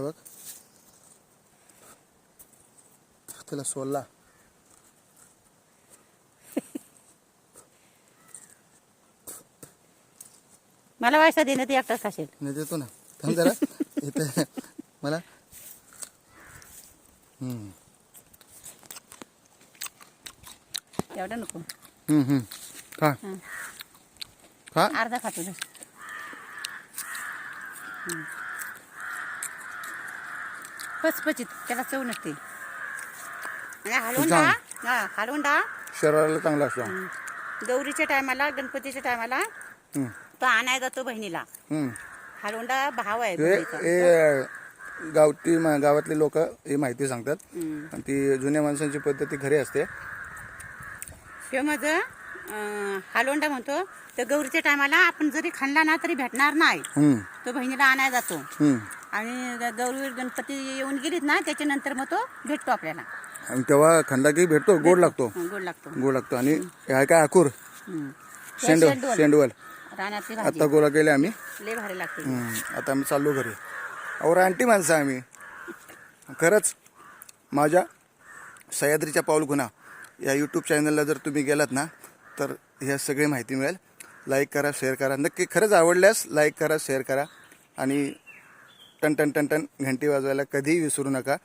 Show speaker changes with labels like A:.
A: हे बघ त्याला सोलला
B: मला व्हायचा देणं ते एकटाच खाशील
A: नाही देतो ना थांब जरा इथे मला हम्म.
B: एवढं नको
A: हम्म, हम्म. खा
B: हं.
A: खा
B: अर्धा खातो धर. पचपचित त्याला चव नसते. आणि हलवंडा हा हलवंडा
A: शरीराला चांगला असतो.
B: हं. गौरीच्या टायमाला गणपतीच्या टायमाला
A: हम्म,
B: तो आणायला जातो बहिणीला.
A: हम्म.
B: हलवंडा भाव आहे
A: हे
B: बहिणीचा.
A: हे गावठी मा- गावातले लोक ही माहिती सांगतात.
B: हं.
A: आणि ती जुन्या माणसांची पद्धती खरी असते.
B: हे? माझं अं, हलवंडा म्हणतो तर गौरीच्या टायमाला आपण जरी खाल्ला ना तरी भेटणार नाही. तो बहिणीला आणायला जातो. आणि गौरी गणपती येऊन गेलीत ना त्याच्यानंतर मग तो भेटतो आपल्याला.
A: आणि तेव्हा खंडा की भेटतो गोड लागतो.
B: गोड लागतो.
A: गोड लागतो. आणि आहे काय आकूर. शेंड
B: शेंडवल.
A: शेंडवल. आता गोळा केले आम्ही.
B: लय भारी लागते.
A: आता आम्ही चाललो घरी. और आंटी माणसं आम्ही. खरंच माझ्या सह्याद्रीच्या पाऊल गुन्हा या यूट्यूब चॅनलला जर तुम्ही गेलात ना तर ह्या सगळी माहिती मिळेल. लाईक करा शेअर करा. नक्की खरंच आवडल्यास लाईक करा शेअर करा. आणि टन टन टन टन घंटी वाजवायला कधीही विसरू नका.